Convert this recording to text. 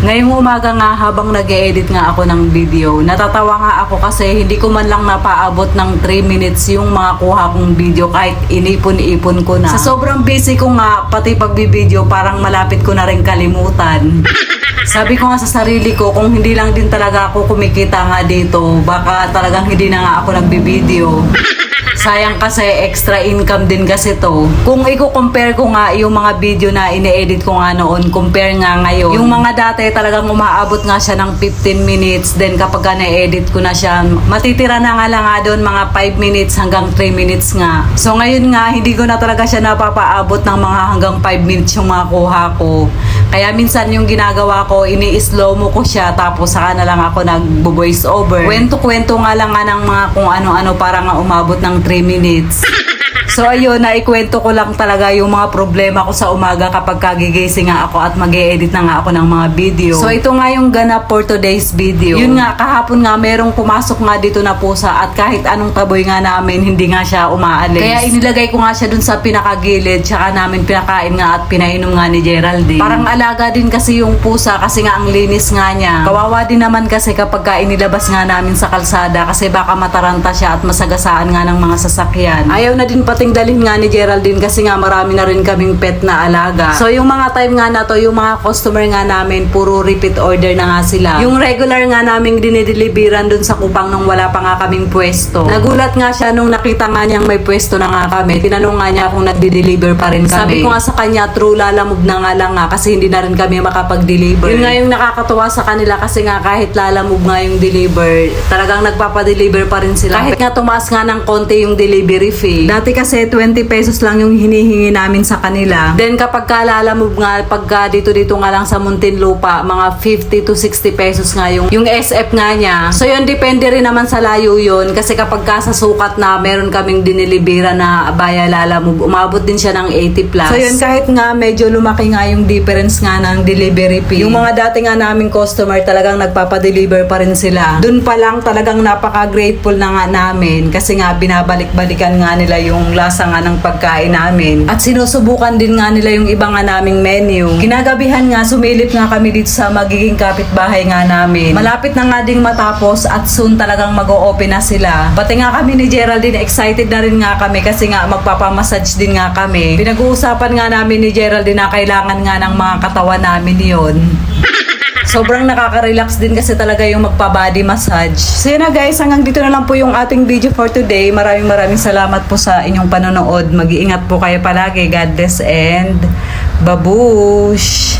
Ngayong umaga nga habang nag edit nga ako ng video, natatawa nga ako kasi hindi ko man lang napaabot ng 3 minutes yung mga kuha kong video kahit inipon-ipon ko na. Sa sobrang busy ko nga, pati pagbibideo parang malapit ko na rin kalimutan. Sabi ko nga sa sarili ko, kung hindi lang din talaga ako kumikita nga dito, baka talagang hindi na nga ako nagbibideo. Sayang kasi extra income din kasi to. Kung i-compare ko nga yung mga video na ine-edit ko nga noon, compare nga ngayon. Yung mga dati talagang umaabot nga siya ng 15 minutes. Then kapag ka na-edit ko na siya, matitira na nga lang nga doon mga 5 minutes hanggang 3 minutes nga. So ngayon nga, hindi ko na talaga siya napapaabot ng mga hanggang 5 minutes yung mga kuha ko. Kaya minsan yung ginagawa ko, ini-slow mo ko siya tapos saka na lang ako nag-voice over. Kwento-kwento nga lang nga ng mga kung ano-ano para nga umabot ng 3 minutes. So ayun, naikwento ko lang talaga yung mga problema ko sa umaga kapag kagigising nga ako at mag edit na nga ako ng mga video. So ito nga yung ganap for today's video. Yun nga, kahapon nga merong pumasok nga dito na pusa at kahit anong taboy nga namin, hindi nga siya umaalis. Kaya inilagay ko nga siya dun sa pinakagilid, tsaka namin pinakain nga at pinainom nga ni Geraldine. Parang alaga din kasi yung pusa kasi nga ang linis nga niya. Kawawa din naman kasi kapag ka inilabas nga namin sa kalsada kasi baka mataranta siya at masagasaan nga ng mga sasakyan. Ayaw na din pating dalhin nga ni Geraldine kasi nga marami na rin kaming pet na alaga. So yung mga time nga na to, yung mga customer nga namin, puro repeat order na nga sila. Yung regular nga naming dinideliveran dun sa kupang nung wala pa nga kaming pwesto. Nagulat nga siya nung nakita nga niyang may pwesto na nga kami. Tinanong nga niya kung nagde-deliver pa rin kami. Sabi ko nga sa kanya, true lalamove na nga lang nga kasi hindi na rin kami makapag-deliver. Yun nga yung nakakatuwa sa kanila kasi nga kahit lalamove nga yung deliver, talagang nagpapa-deliver pa rin sila. Kahit nga tumaas nga ng konti yung delivery fee. Dati kasi 20 pesos lang yung hinihingi namin sa kanila. Then kapag kalalamove nga, pagka dito-dito nga lang sa Muntinlupa, mga 50 to 60 pesos nga yung, yung SF nga niya. So yun, depende rin naman sa layo yun. Kasi kapag ka sa sukat na meron kaming dinilibira na baya lalamove, umabot din siya ng 80 plus. So yun, kahit nga medyo lumaki nga yung difference nga ng delivery fee. Yung mga dati nga naming customer talagang nagpapadeliver pa rin sila. Doon pa lang talagang napaka-grateful na nga namin kasi nga binabalik-balikan nga nila yung lasa nga ng pagkain namin. At sinusubukan din nga nila yung iba nga naming menu. Kinagabihan nga, sumilip nga kami dito sa magiging kapitbahay nga namin. Malapit na nga ding matapos at soon talagang mag-o-open na sila. Pati nga kami ni Geraldine, excited na rin nga kami kasi nga magpapamassage din nga kami. Pinag-uusapan nga namin ni Geraldine na kailangan nga ng mga katawan namin yon. Sobrang nakaka-relax din kasi talaga yung magpa-body massage. So yun na guys, hanggang dito na lang po yung ating video for today. Maraming maraming salamat po sa inyong panonood. Mag-iingat po kayo palagi. God bless and babush!